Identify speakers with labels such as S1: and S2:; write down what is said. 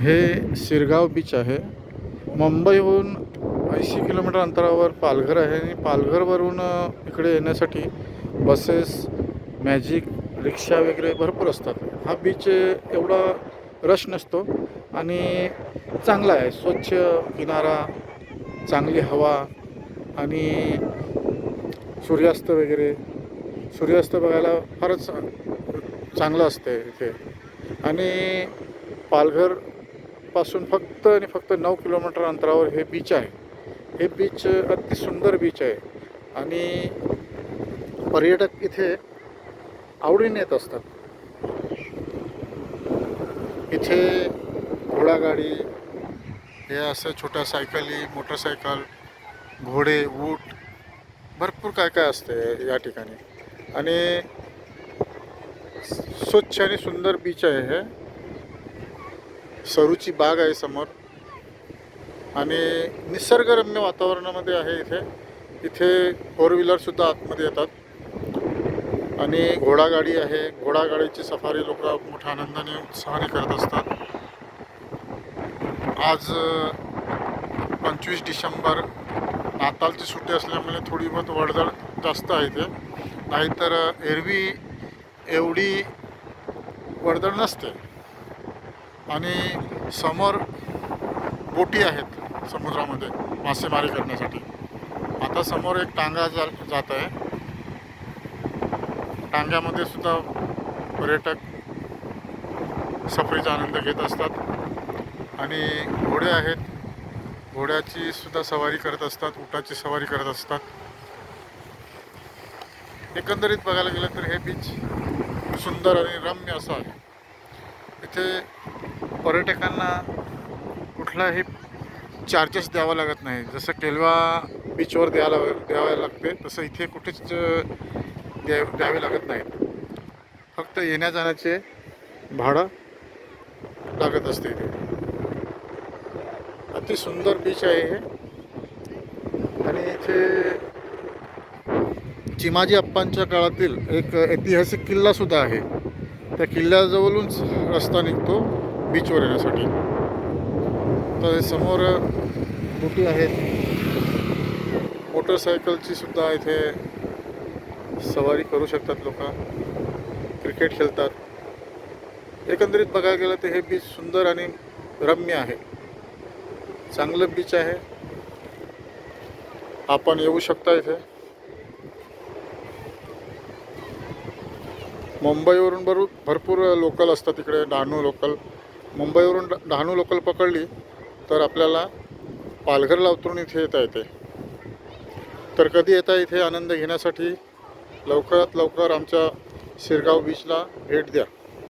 S1: हे शिरगाव बीच आहे. मुंबईहून ऐंशी किलोमीटर अंतरावर पालघर आहे आणि पालघरवरून इकडे येण्यासाठी बसेस मॅजिक रिक्षा वगैरे भरपूर असतात. हा बीच एवढा रश नसतो आणि चांगला आहे. स्वच्छ किनारा चांगली हवा आणि सूर्यास्त वगैरे. सूर्यास्त बघायला फारच चांगलं असते इथे. आणि पालघरपासून फक्त आणि फक्त नऊ किलोमीटर अंतरावर हे बीच आहे. हे बीच अति सुंदर बीच आहे. आणि पर्यटक इथे आवडीने येत असतात. इथे घोडागाडी हे असं छोट्या सायकली मोटरसायकल घोडे ऊट भरपूर काय काय असते या ठिकाणी. आणि स्वच्छ आणि सुंदर बीच आहे हे. सरूची बाग आहे समोर. आणि निसर्गरम्य वातावरणामध्ये आहे इथे. इथे फोर व्हीलरसुद्धा आतमध्ये येतात. आणि घोडागाडी आहे. घोडागाडीची सफारी लोक मोठ्या आनंदाने उत्साहाने करत असतात. आज पंचवीस डिसेंबर नातालची सुट्टी असल्यामुळे थोडी बहुत वर्दळ जास्त आहे इथे. नाहीतर एरवी एवढी वर्दळ नसते. आणि समोर बोटी आहेत समुद्रामध्ये मासेमारी करण्यासाठी. आता समोर एक टांगा जा जात आहे. टांग्यामध्ये सुद्धा पर्यटक सफरीचा आनंद घेत असतात. आणि घोडे आहेत. घोड्याची सुद्धा सवारी करत असतात उटाची सवारी करत असतात. एकंदरीत बघायला गेलं तर हे बीच सुंदर आणि रम्य असं आहे. इथे पर्यटकांना कुठलाही चार्जेस द्यावा लागत नाही. जसं केलवा बीचवर द्यायला द्यावे लागते तसं इथे कुठेच द्या द्यावे लागत नाहीत फक्त येण्या जाण्याचे भाडं लागत असते इथे. अति सुंदर बीच आहे हे. आणि इथे चिमाजी अप्पांच्या काळातील एक ऐतिहासिक किल्लासुद्धा आहे. त्या किल्ल्याजवळूनच रस्ता निघतो. बीचवर येण्यासाठी. तर समोर बोटी आहेत. मोटरसायकलची सुद्धा इथे सवारी करू शकतात लोक. क्रिकेट खेळतात. एकंदरीत बघायला गेलं तर हे बीच सुंदर आणि रम्य आहे. चांगलं बीच आहे. आपण येऊ शकता इथे. मुंबईवरून भरू भरपूर लोकल असतात तिकडे डहाणू लोकल. मुंबईवरून डहाणू लोकल पकडली तर आपल्याला पालघरला उतरून इथे येता येते. तर कधी येता इथे आनंद घेण्यासाठी लवकरात लवकर आमच्या शिरगाव बीचला भेट द्या.